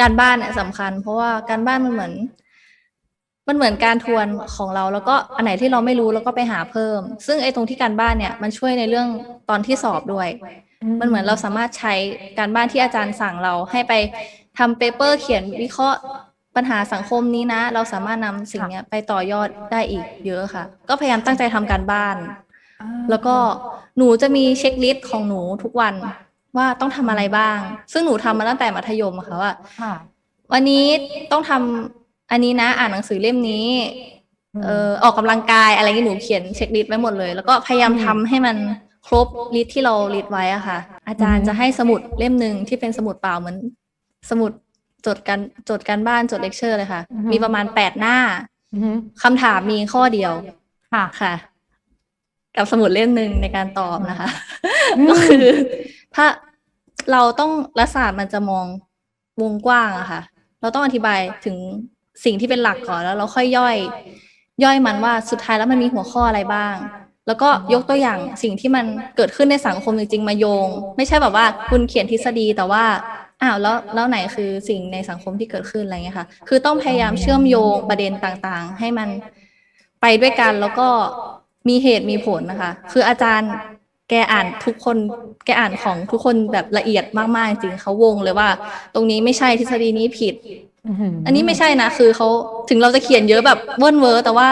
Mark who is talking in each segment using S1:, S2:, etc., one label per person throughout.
S1: การบ้านเนี่ยสำคัญ เพราะว่าการบ้านมันเหมือน มันเหมือนการทวนของเรา แล้วก็อันไหนที่เราไม่รู้เราก็ไปหาเพิ่ม ซึ่งไอ้ตรงที่การบ้านเนี่ยมันช่วยในเรื่องตอนที่สอบด้วย มันเหมือนเราสามารถใช้การบ้านที่อาจารย์สั่งเราให้ไปทำเปเปอร์เขียนวิเคราะห์ปัญหาสังคมนี้นะ เราสามารถนำสิ่งเนี้ยไปต่อยอดได้อีกเยอะค่ะ ก็พยายามตั้งใจทำการบ้าน
S2: อ่า
S1: แล้วก็หนูจะมีเช็คลิสต์ของหนูทุกวัน ว่าต้องทำอะไรบ้าง ซึ่งหนูทำมาตั้งแต่มัธยมอะค่ะว่า
S2: ค่ะ
S1: วันนี้ต้องทำอันนี้นะ อ่านหนังสือเล่มนี้ เอ่อออกกำลังกายอะไรอย่างนี้หนูเขียนเช็คลิสต์ไว้หมดเลย แล้วก็พยายาม
S2: อืม
S1: ทำให้มันครบลิสต์ที่เราลิสต์ไว้อะค่ะ อาจาร
S2: อื
S1: ย์
S2: ม
S1: จะให้สมุดเล่มหนึ่งที่เป็นสมุดเปล่าเหมือน สมุดจดการจดการบ้านจดเลคเชอร์เลยค่ะ มีประมาณแปดหน้า
S2: อือฮึ
S1: คำถามมีข้อเดียว
S2: ค่ะ
S1: ค่ะ กับสมุดเล่มหนึ่งในการตอบนะคะ
S2: อืม
S1: ก็คือ ถ้าเราต้องรัฐศาสตร์มันจะมองวงกว้างอะค่ะ เราต้องอธิบายถึงสิ่งที่เป็นหลักก่อนแล้ว เราค่อยย่อย ย่อยมันว่าสุดท้ายแล้วมันมีหัวข้ออะไรบ้าง แล้วก็ยกตัวอย่างสิ่งที่มันเกิดขึ้นในสังคมจริงๆมาโยง ไม่ใช่แบบว่าคุณเขียนทฤษฎีแต่ว่าอ้าวแล้วแล้วไหนคือสิ่งในสังคมที่เกิดขึ้นอะไรเงี้ยค่ะ คือต้องพยายามเชื่อมโยงประเด็นต่างๆ ให้มันไปด้วยกันแล้วก็มีเหตุมีผลนะคะ คืออาจารย์ แกอ่านทุกคน แกอ่านของทุกคนแบบละเอียดมาก ๆ จริงเขาวงเลยว่า ตรงนี้ไม่ใช่ทฤษฎีนี้ผิด อันนี้ไม่ใช่นะ คือเขาถึงเราจะเขียนเยอะแบบเวิ้นเวอร์แต่ว่า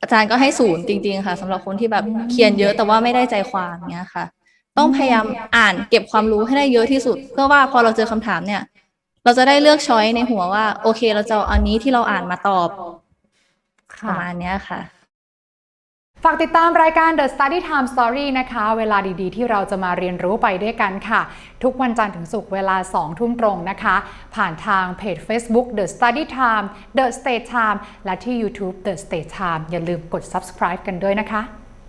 S1: อาจารย์ก็ให้ศูนย์จริง ๆ ค่ะสำหรับคนที่แบบเขียนเยอะแต่ว่าไม่ได้ใจความเนี้ยค่ะ ต้องพยายามอ่านเก็บความรู้ให้ได้เยอะที่สุด เพื่อว่าพอเราเจอคำถามเนี่ย เราจะได้เลือกช้อยในหัวว่า โอเค เราจะเอาอันนี้ที่เราอ่านมาตอบป
S2: ค่ะ
S1: ระมาณเนี้ยค่ะ
S2: ฝากติดตามรายการ The Study Time Story นะคะ เวลาดีๆ ที่เราจะมาเรียนรู้ไปด้วยกันค่ะ ทุกวันจันทร์ถึงศุกร์เวลา 2 ทุ่มตรงนะคะ ผ่านทางเพจ Facebook The Study Time The State Time และที่ YouTube The State Time อย่าลืมกด subscribe กันด้วยนะคะ